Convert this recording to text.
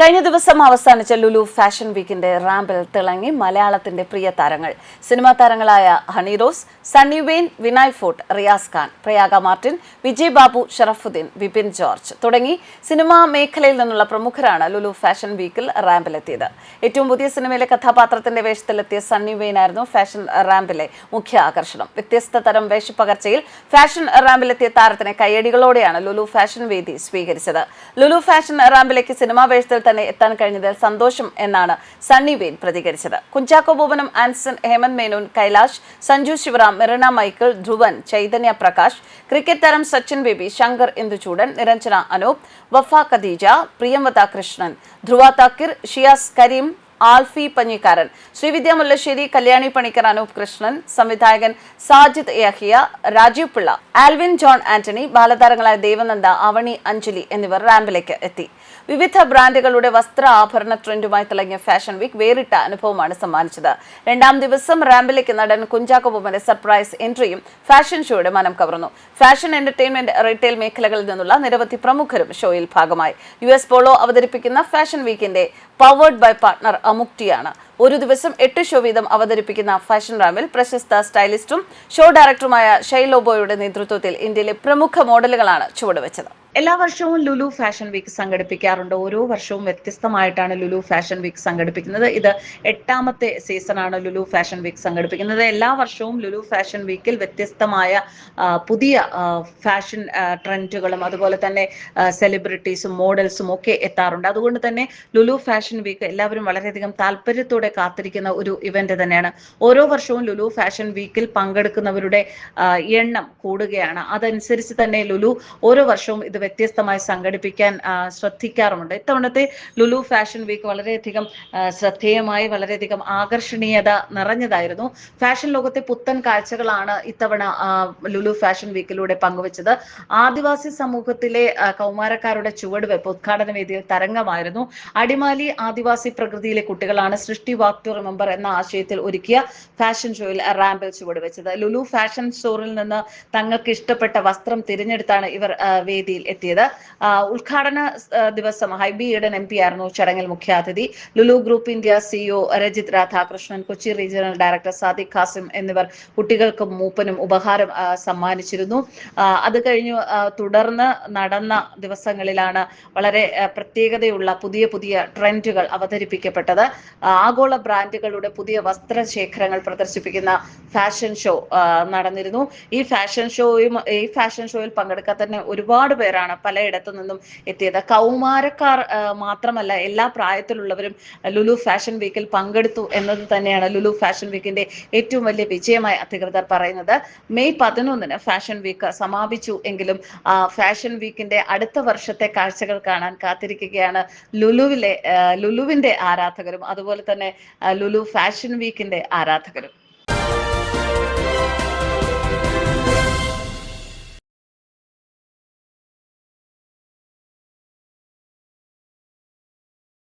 കഴിഞ്ഞ ദിവസം അവസാനിച്ച ലുലു ഫാഷൻ വീക്കിന്റെ റാമ്പിൽ തിളങ്ങി മലയാളത്തിന്റെ പ്രിയ താരങ്ങൾ. സിനിമാ താരങ്ങളായ ഹണി റോസ് സണ്ണി വെയിൻ വിനായ് ഫോർട്ട് റിയാസ് ഖാൻ പ്രയാഗ മാർട്ടിൻ വിജയ് ബാബു ഷറഫുദ്ദീൻ വിപിൻ ജോർജ് തുടങ്ങി സിനിമാ മേഖലയിൽ നിന്നുള്ള പ്രമുഖരാണ് ലുലു ഫാഷൻ വീക്കിൽ റാമ്പിലെത്തിയത്. ഏറ്റവും പുതിയ സിനിമയിലെ കഥാപാത്രത്തിന്റെ വേഷത്തിലെത്തിയ സണ്ണി വെയിൻ ആയിരുന്നു ഫാഷൻ റാമ്പിലെ മുഖ്യ ആകർഷണം. വ്യത്യസ്ത തരം വേഷപ്പകർച്ചയിൽ ഫാഷൻ റാമ്പിലെത്തിയ താരത്തിനെ കയ്യടികളോടെയാണ് ലുലു ഫാഷൻ വേദി സ്വീകരിച്ചത്. ലുലു ഫാഷൻ റാമ്പിലേക്ക് സിനിമാ വേഷത്തിൽ തന്നെ എത്താൻ കഴിഞ്ഞതിൽ സന്തോഷം എന്നാണ് സണ്ണി വെയിൻ പ്രതികരിച്ചത്. കുഞ്ചാക്കോ ബോബനും ആൻസൺ ഹേമന്ത് മേനോൻ കൈലാഷ് സഞ്ജു ശിവറാം മെറിന മൈക്കിൾ ധ്രുവൻ ചൈതന്യ പ്രകാശ് ക്രിക്കറ്റ് താരം സച്ചിൻ ബേബി ശങ്കർ ഇന്ദുചൂടൻ നിരഞ്ജന അനൂപ് വഫ ഖദീജ പ്രിയംവത കൃഷ്ണൻ ധ്രുവ താക്കിർ ഷിയാസ് കരീം ആൽഫി പഞ്ഞിക്കാരൻ ശ്രീവിദ്യ മുല്ലശ്ശേരി കല്യാണി പണിക്കർ അനൂപ് കൃഷ്ണൻ സംവിധായകൻ സാജിദ് യഹിയ രാജീവ് പിള്ള ആൽവിൻ ജോൺ ആന്റണി ബാലതാരങ്ങളായ ദേവനന്ദ അവണി അഞ്ജലി എന്നിവർ റാമ്പിലേക്ക് എത്തി. വിവിധ ബ്രാൻഡുകളുടെ വസ്ത്ര ആഭരണ ട്രെൻഡുമായി തിളങ്ങിയ ഫാഷൻ വീക്ക് വേറിട്ട അനുഭവമാണ് സമ്മാനിച്ചത്. രണ്ടാം ദിവസം റാമ്പിലേക്ക് നടൻ കുഞ്ചാക്കോ സർപ്രൈസ് എൻട്രിയും ഫാഷൻ ഷോയുടെ മനം കവർന്നു. ഫാഷൻ എന്റർടൈൻമെന്റ് റീറ്റെയിൽ മേഖലകളിൽ നിന്നുള്ള നിരവധി പ്രമുഖരും ഷോയിൽ ഭാഗമായി. യു എസ് പോളോ അവതരിപ്പിക്കുന്ന ഫാഷൻ വീക്കിന്റെ പവേർഡ് ബൈ പാർട്ണർ അമുക്തിയാണ് ഒരു ദിവസം എട്ട് ഷോ വീതം അവതരിപ്പിക്കുന്ന ഫാഷൻ റാമിൽ പ്രശസ്ത സ്റ്റൈലിസ്റ്റും ഷോ ഡയറക്ടറുമായ ഷൈലോബോയുടെ നേതൃത്വത്തിൽ ഇന്ത്യയിലെ പ്രമുഖ മോഡലുകളാണ് ചുവടുവെച്ചത്. എല്ലാ വർഷവും ലുലു ഫാഷൻ വീക്ക് സംഘടിപ്പിക്കാറുണ്ട്. ഓരോ വർഷവും വ്യത്യസ്തമായിട്ടാണ് ലുലു ഫാഷൻ വീക്ക് സംഘടിപ്പിക്കുന്നത്. ഇത് എട്ടാമത്തെ സീസണാണ് ലുലു ഫാഷൻ വീക്ക് സംഘടിപ്പിക്കുന്നത്. എല്ലാ വർഷവും ലുലു ഫാഷൻ വീക്കിൽ വ്യത്യസ്തമായ പുതിയ ഫാഷൻ ട്രെൻഡുകളും അതുപോലെ തന്നെ സെലിബ്രിറ്റീസും മോഡൽസും ഒക്കെ എത്താറുണ്ട്. അതുകൊണ്ട് തന്നെ ലുലു ഫാഷൻ വീക്ക് എല്ലാവരും വളരെയധികം താല്പര്യത്തോടെ കാത്തിരിക്കുന്ന ഒരു ഇവന്റ് തന്നെയാണ്. ഓരോ വർഷവും ലുലു ഫാഷൻ വീക്കിൽ പങ്കെടുക്കുന്നവരുടെ എണ്ണം കൂടുകയാണ്. അതനുസരിച്ച് തന്നെ ലുലു ഓരോ വർഷവും ഇത് വ്യത്യസ്തമായി സംഘടിപ്പിക്കാൻ ശ്രദ്ധിക്കാറുമുണ്ട്. ഇത്തവണത്തെ ലുലു ഫാഷൻ വീക്ക് വളരെയധികം ശ്രദ്ധേയമായി വളരെയധികം ആകർഷണീയത നിറഞ്ഞതായിരുന്നു. ഫാഷൻ ലോകത്തെ പുത്തൻ കാഴ്ചകളാണ് ഇത്തവണ ലുലു ഫാഷൻ വീക്കിലൂടെ പങ്കുവച്ചത്. ആദിവാസി സമൂഹത്തിലെ കൗമാരക്കാരുടെ ചുവടുവെപ്പ് ഉദ്ഘാടന വേദിയിൽ തരംഗമായിരുന്നു. അടിമാലി ആദിവാസി പ്രകൃതിയിലെ കുട്ടികളാണ് സൃഷ്ടി വാക്ടു റിമെമ്പർ എന്ന ആശയത്തിൽ ഒരുക്കിയ ഫാഷൻ ഷോയിൽ റാമ്പിൽ ചുവടുവെച്ചത്. ലുലു ഫാഷൻ സ്റ്റോറിൽ നിന്ന് തങ്ങൾക്ക് ഇഷ്ടപ്പെട്ട വസ്ത്രം തിരഞ്ഞെടുത്താണ് ഇവർ വേദിയിൽ എത്തിയത്. ഉദ്ഘാടന ദിവസം ഹൈബി ഈഡൻ എം പി ആയിരുന്നു ചടങ്ങിൽ മുഖ്യാതിഥി. Lulu group India CEO Rajith Radhakrishnan Kochi regional director Sadiq Qasim എന്നിവർ കുട്ടികൾക്കും മൂപ്പനും ഉപഹാരം സമ്മാനിച്ചിരുന്നു. അത് കഴിഞ്ഞു തുടർന്ന് നടന്ന ദിവസങ്ങളിലാണ് വളരെ പ്രത്യേകതയുള്ള പുതിയ പുതിയ ട്രെൻഡുകൾ അവതരിപ്പിക്കപ്പെട്ടത്. ആഗോള ബ്രാൻഡുകളുടെ പുതിയ വസ്ത്രശേഖരങ്ങൾ പ്രദർശിപ്പിക്കുന്ന ഫാഷൻ ഷോ നടന്നിരുന്നു. ഈ ഫാഷൻ ഷോയും ഈ ഫാഷൻ ഷോയിൽ പങ്കെടുക്കാൻ തന്നെ ഒരുപാട് പേരാണ് പലയിടത്തു നിന്നും എത്തിയത്. കൗമാരക്കാർ മാത്രമല്ല എല്ലാ പ്രായത്തിലുള്ളവരും ലുലു ഫാഷൻ വീക്കിൽ പങ്കെടുത്തു എന്നത് തന്നെയാണ് ലുലു ഫാഷൻ വീക്കിന്റെ ഏറ്റവും വലിയ വിജയമായി അധികൃതർ പറയുന്നത്. മെയ് പതിനൊന്നിന് ഫാഷൻ വീക്ക് സമാപിച്ചു എങ്കിലും ഫാഷൻ വീക്കിന്റെ അടുത്ത വർഷത്തെ കാഴ്ചകൾ കാണാൻ കാത്തിരിക്കുകയാണ് ലുലുവിലെ ലുലുവിന്റെ ആരാധകരും അതുപോലെ തന്നെ ലുലു ഫാഷൻ വീക്കിന്റെ ആരാധകരും.